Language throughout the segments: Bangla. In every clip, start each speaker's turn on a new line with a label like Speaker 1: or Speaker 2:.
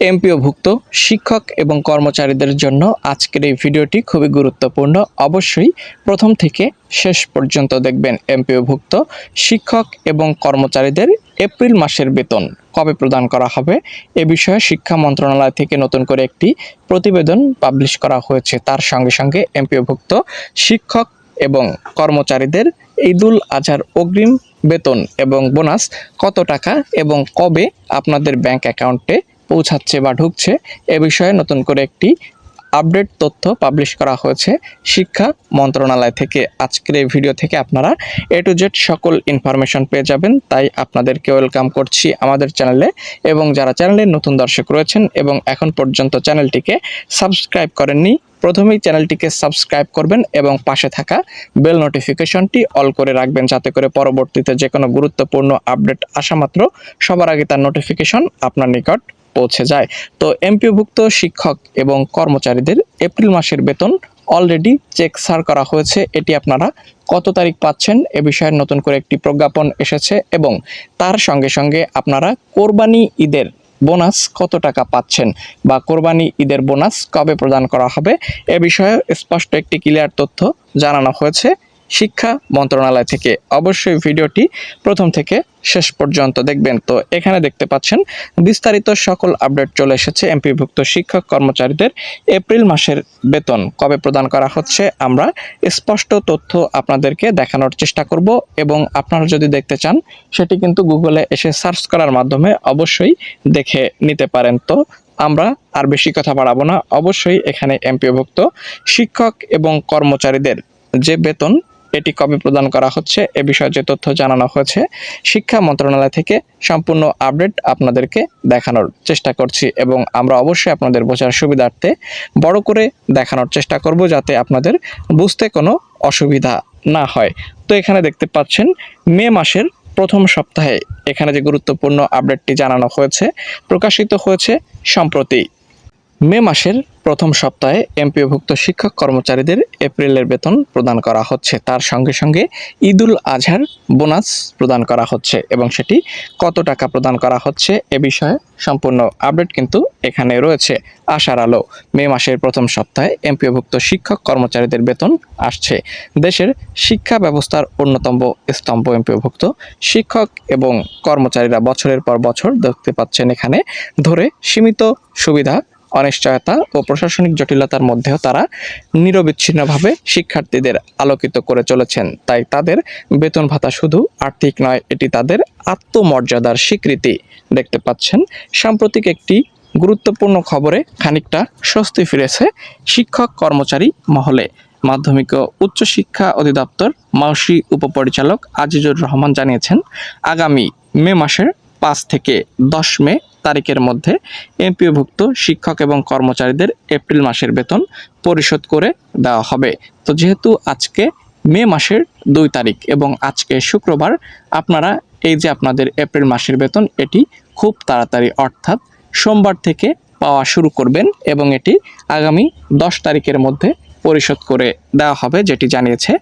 Speaker 1: এমপিওভুক্ত শিক্ষক এবং কর্মচারীদের জন্য আজকের এই ভিডিওটি খুবই গুরুত্বপূর্ণ। অবশ্যই প্রথম থেকে শেষ পর্যন্ত দেখবেন এমপিওভুক্ত শিক্ষক এবং কর্মচারীদের এপ্রিল মাসের বেতন কবে প্রদান করা হবে এ বিষয়ে শিক্ষা মন্ত্রণালয় থেকে নতুন করে একটি প্রতিবেদন পাবলিশ করা হয়েছে। তার সঙ্গে সঙ্গে এমপিওভুক্ত শিক্ষক এবং কর্মচারীদের ঈদুল আজহার অগ্রিম বেতন এবং বোনাস কত টাকা এবং কবে আপনাদের ব্যাংক অ্যাকাউন্টে পৌঁছাচ্ছে বা ঢুকছে, এ বিষয়ে নতুন করে একটি আপডেট তথ্য পাবলিশ করা হয়েছে শিক্ষা মন্ত্রণালয় থেকে। আজকের এই ভিডিও থেকে আপনারা এ টু জেড সকল ইনফরমেশন পেয়ে যাবেন, তাই আপনাদেরকে ওয়েলকাম করছি আমাদের চ্যানেলে এবং যারা চ্যানেলের নতুন দর্শক রয়েছেন এবং এখন পর্যন্ত চ্যানেলটিকে সাবস্ক্রাইব করেননি, প্রথমেই চ্যানেলটিকে সাবস্ক্রাইব করবেন এবং পাশে থাকা বেল নোটিফিকেশনটি অল করে রাখবেন, যাতে করে পরবর্তীতে যে কোনো গুরুত্বপূর্ণ আপডেট আসা মাত্র সবার আগে তার নোটিফিকেশন আপনার নিকট পৌঁছে যায়। তো এমপিওভুক্ত শিক্ষক এবং কর্মচারীদের এপ্রিল মাসের বেতন অলরেডি চেক সার করা হয়েছে। এটি আপনারা কত তারিখ পাচ্ছেন এ বিষয়ে নতুন করে একটি প্রজ্ঞাপন এসেছে এবং তার সঙ্গে সঙ্গে আপনারা কোরবানি ঈদের বোনাস কত টাকা পাচ্ছেন বা কোরবানি ঈদের বোনাস কবে প্রদান করা হবে এ বিষয়ে স্পষ্ট একটি ক্লিয়ার তথ্য জানানো হয়েছে। শিক্ষা মন্ত্রণালয় থেকে অবশ্যই ভিডিওটি প্রথম থেকে শেষ পর্যন্ত দেখবেন। তো এখানে দেখতে পাচ্ছেন, বিস্তারিত সকল আপডেট চলে এসেছে এমপিভুক্ত শিক্ষক কর্মচারীদের এপ্রিল মাসের বেতন। কবে প্রদান করা হচ্ছে আমরা স্পষ্ট তথ্য আপনাদেরকে দেখানোর চেষ্টা করব এবং আপনারা যদি দেখতে চান, সেটি কিন্তু গুগলে এসে সার্চ করার মাধ্যমে অবশ্যই দেখে নিতে পারেন। তো আমরা আর বেশি কথা বাড়াবো না। অবশ্যই এখানে এমপিওভুক্ত শিক্ষক এবং কর্মচারীদের যে বেতন এটি কবে প্রদান করা হচ্ছে এ বিষয়ে যে তথ্য জানানো হয়েছে, শিক্ষা মন্ত্রণালয় থেকে সম্পূর্ণ আপডেট আপনাদেরকে দেখানোর চেষ্টা করছি এবং আমরা অবশ্যই আপনাদের বোঝার সুবিধার্থে বড় করে দেখানোর চেষ্টা করব যাতে আপনাদের বুঝতে কোনো অসুবিধা না হয়। তো এখানে দেখতে পাচ্ছেন, মে মাসের প্রথম সপ্তাহে এখানে যে গুরুত্বপূর্ণ আপডেটটি জানানো হয়েছে, প্রকাশিত হয়েছে সম্প্রতি। মে মাসের প্রথম সপ্তাহে এমপিওভুক্ত শিক্ষক কর্মচারীদের এপ্রিলের বেতন প্রদান করা হচ্ছে। তার সঙ্গে সঙ্গে ঈদুল আজহার বোনাস প্রদান করা হচ্ছে এবং সেটি কত টাকা প্রদান করা হচ্ছে এ বিষয়ে সম্পূর্ণ আপডেট কিন্তু এখানে রয়েছে। আশার আলো, মে মাসের প্রথম সপ্তাহে এমপিওভুক্ত শিক্ষক কর্মচারীদের বেতন আসছে। দেশের শিক্ষা ব্যবস্থার অন্যতম স্তম্ভ এমপিওভুক্ত শিক্ষক এবং কর্মচারীরা বছরের পর বছর দেখতে পাচ্ছেন এখানে ধরে সীমিত সুবিধা অনিশ্চয়তা ও প্রশাসনিক জটিলতার মধ্যেও তারা নিরবিচ্ছিন্নভাবে শিক্ষার্থীদের আলোকিত করে চলেছেন। তাই তাদের বেতন ভাতা শুধু আর্থিক নয়, এটি তাদের আত্মমর্যাদার স্বীকৃতি। দেখতে পাচ্ছেন, সাম্প্রতিক একটি গুরুত্বপূর্ণ খবরে খানিকটা স্বস্তি ফিরেছে শিক্ষক কর্মচারী মহলে। মাধ্যমিক ও উচ্চশিক্ষা অধিদপ্তর মাউসি উপপরিচালক আজিজুর রহমান জানিয়েছেন, আগামী মে মাসের পাঁচ থেকে দশ মে তারিখের মধ্যে এমপিওভুক্ত শিক্ষক এবং কর্মচারীদের এপ্রিল মাসের বেতন পরিশোধ করে দেওয়া হবে। তো যেহেতু আজকে মে মাসের দুই তারিখ এবং আজকে শুক্রবার, আপনারা এই যে আপনাদের এপ্রিল মাসের বেতন, এটি খুব তাড়াতাড়ি অর্থাৎ সোমবার থেকে পাওয়া শুরু করবেন এবং এটি আগামী দশ তারিখের মধ্যে পরিশোধ করে দেওয়া হবে, যেটি জানিয়েছে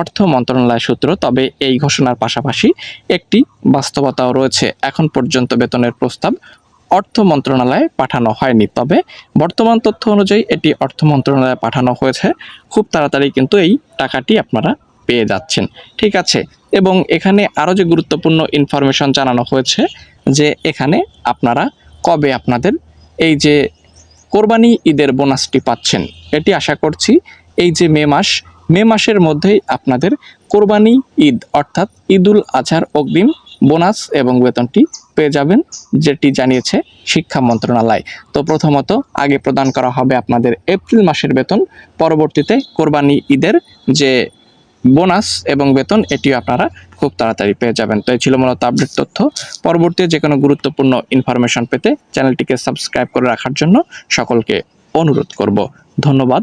Speaker 1: অর্থ মন্ত্রণালয় সূত্র। তবে এই ঘোষণার পাশাপাশি একটি বাস্তবতাও রয়েছে। এখন পর্যন্ত বেতনের প্রস্তাব অর্থ মন্ত্রণালয়ে পাঠানো হয়নি। তবে বর্তমান তথ্য অনুযায়ী এটি অর্থ মন্ত্রণালয়ে পাঠানো হয়েছে। খুব তাড়াতাড়ি কিন্তু এই টাকাটি আপনারা পেয়ে যাচ্ছেন। ঠিক আছে, এবং এখানে আরও যে গুরুত্বপূর্ণ ইনফরমেশন জানানো হয়েছে যে এখানে আপনারা কবে আপনাদের এই যে কোরবানি ঈদের বোনাসটি পাচ্ছেন, এটি আশা করছি এই যে মে মাস মে মাসের মধ্যেই আপনাদের কোরবানি ঈদ, অর্থাৎ ঈদুল আজহার অগ্রিম বোনাস এবং বেতনটি পেয়ে যাবেন, যেটি জানিয়েছে শিক্ষা মন্ত্রণালয়। তো প্রথমত আগে প্রদান করা হবে আপনাদের এপ্রিল মাসের বেতন, পরবর্তীতে কোরবানি ঈদের যে বোনাস এবং বেতন, এটিও আপনারা খুব তাড়াতাড়ি পেয়ে যাবেন। তো এই ছিল মূলত আপডেট তথ্য। পরবর্তী যে কোনো গুরুত্বপূর্ণ ইনফরমেশন পেতে চ্যানেলটিকে সাবস্ক্রাইব করে রাখার জন্য সকলকে অনুরোধ করব। ধন্যবাদ।